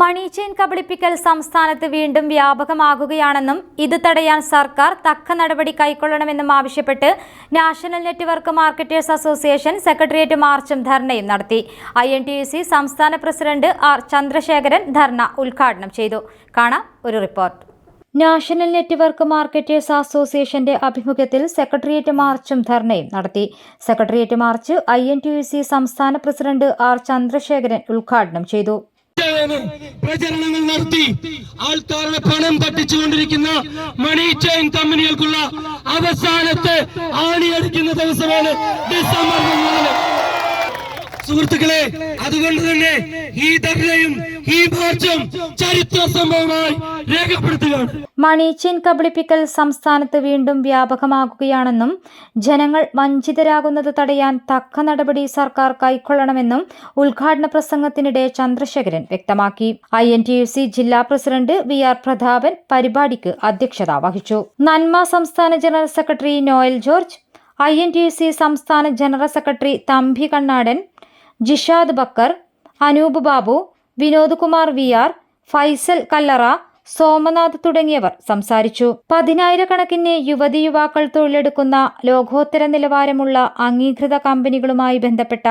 മണി chain കബളിപ്പിക്കൽ സംസ്ഥാനത്ത് വീണ്ടും വ്യാപകമാകുകയാണെന്നും ഇത് തടയാൻ സർക്കാർ തക്ക നടപടി കൈക്കൊള്ളണമെന്നും ആവശ്യപ്പെട്ട് national network marketers association secretariat മാർച്ചും ധർണയും നടത്തി. ഐ സംസ്ഥാന പ്രസിഡന്റ് ആർ ചന്ദ്രശേഖരൻ ധർണ ഉദ്ഘാടനം ചെയ്തു. കാണാം ഒരു റിപ്പോർട്ട്. നാഷണൽ നെറ്റ്വർക്ക് മാർക്കറ്റേഴ്സ് അസോസിയേഷന്റെ ആഭിമുഖ്യത്തിൽ സെക്രട്ടേറിയറ്റ് മാർച്ചും ധർണയും നടത്തി. സെക്രട്ടേറിയറ്റ് മാർച്ച് ഐ സംസ്ഥാന പ്രസിഡന്റ് ആർ ചന്ദ്രശേഖരൻ ഉദ്ഘാടനം ചെയ്തു. പ്രചരണങ്ങൾ നടത്തി ആൾക്കാരുടെ പണം തട്ടിച്ചുകൊണ്ടിരിക്കുന്ന മണി ചെയിൻ കമ്പനികൾക്കുള്ള അവസാനത്തെ ആണിയടിക്കുന്ന ദിവസമാണ് ഡിസംബർ സുഹൃത്തുക്കളെ അതുകൊണ്ട് തന്നെ ഈ ധർണയും ഈ മാർച്ചും ചരിത്ര സംഭവമായി രേഖപ്പെടുത്തുകയാണ്. മണി ചെയിൻ കബളിപ്പിക്കൽ സംസ്ഥാനത്ത് വീണ്ടും വ്യാപകമാകുകയാണെന്നും ജനങ്ങൾ വഞ്ചിതരാകുന്നത് തടയാൻ തക്ക നടപടി സർക്കാർ കൈക്കൊള്ളണമെന്നും ഉദ്ഘാടന പ്രസംഗത്തിനിടെ ചന്ദ്രശേഖരൻ വ്യക്തമാക്കി. I N T U C ജില്ലാ പ്രസിഡന്റ് വി ആർ പ്രതാപൻ പരിപാടിക്ക് അധ്യക്ഷത വഹിച്ചു. നന്മ സംസ്ഥാന general secretary Noel George I N T U C സംസ്ഥാന general secretary Thampi Kannadan Jishad Bakkar Anoop Babu Vinod Kumar V R Faisal Kallara Somanath തുടങ്ങിയവർ സംസാരിച്ചു. പതിനായിരക്കണക്കിന് യുവതി യുവാക്കൾ തൊഴിലെടുക്കുന്ന ലോകോത്തര നിലവാരമുള്ള അംഗീകൃത കമ്പനികളുമായി ബന്ധപ്പെട്ട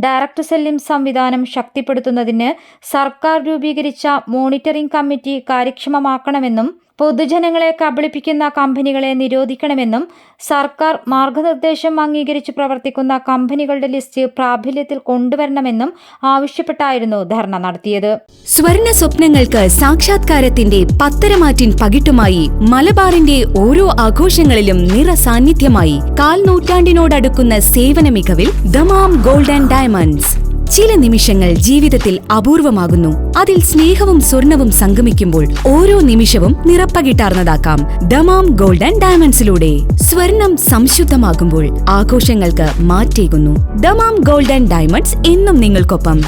ഡയറക്ട് സെല്ലിംഗ് സംവിധാനം ശക്തിപ്പെടുത്തുന്നതിന് സർക്കാർ രൂപീകരിച്ച മോണിറ്ററിംഗ് കമ്മിറ്റി കാര്യക്ഷമമാക്കണമെന്നും പൊതുജനങ്ങളെ കബളിപ്പിക്കുന്ന കമ്പനികളെ നിരോധിക്കണമെന്നും സർക്കാർ മാർഗനിർദ്ദേശം അംഗീകരിച്ച് പ്രവർത്തിക്കുന്ന കമ്പനികളുടെ ലിസ്റ്റ് പ്രാബല്യത്തിൽ കൊണ്ടുവരണമെന്നും ആവശ്യപ്പെട്ടായിരുന്നു ധർണ നടത്തിയത്. സ്വർണ സ്വപ്നങ്ങൾക്ക് സാക്ഷാത്കാരത്തിന്റെ പത്തരമാറ്റിൻ പകിട്ടുമായി മലബാറിന്റെ ഓരോ ആഘോഷങ്ങളിലും നിറ സാന്നിധ്യമായി കാൽ നൂറ്റാണ്ടിനോടടുക്കുന്ന സേവന മികവിൽ ദമാം ഗോൾഡ് ആൻഡ് ഡയമണ്ട്സ്. ചില നിമിഷങ്ങൾ ജീവിതത്തിൽ അപൂർവമാകുന്നു. അതിൽ സ്നേഹവും സ്വർണവും സംഗമിക്കുമ്പോൾ ഓരോ നിമിഷവും നിറപ്പകിട്ടാർന്നതാക്കാം ദമാം ഗോൾഡൻ ഡയമണ്ട്സിലൂടെ സ്വർണം സംശുദ്ധമാകുമ്പോൾ ആഘോഷങ്ങൾക്ക് മാറ്റേകുന്നു. ദമാം ഗോൾഡൻ ഡയമണ്ട്സ് എന്നും നിങ്ങൾക്കൊപ്പം.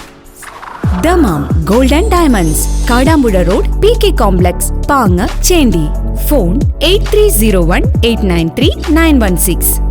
Dammam golden diamonds Kadampuzha road P K complex Pang Chendi. Phone eight three zero one eight nine three nine one six.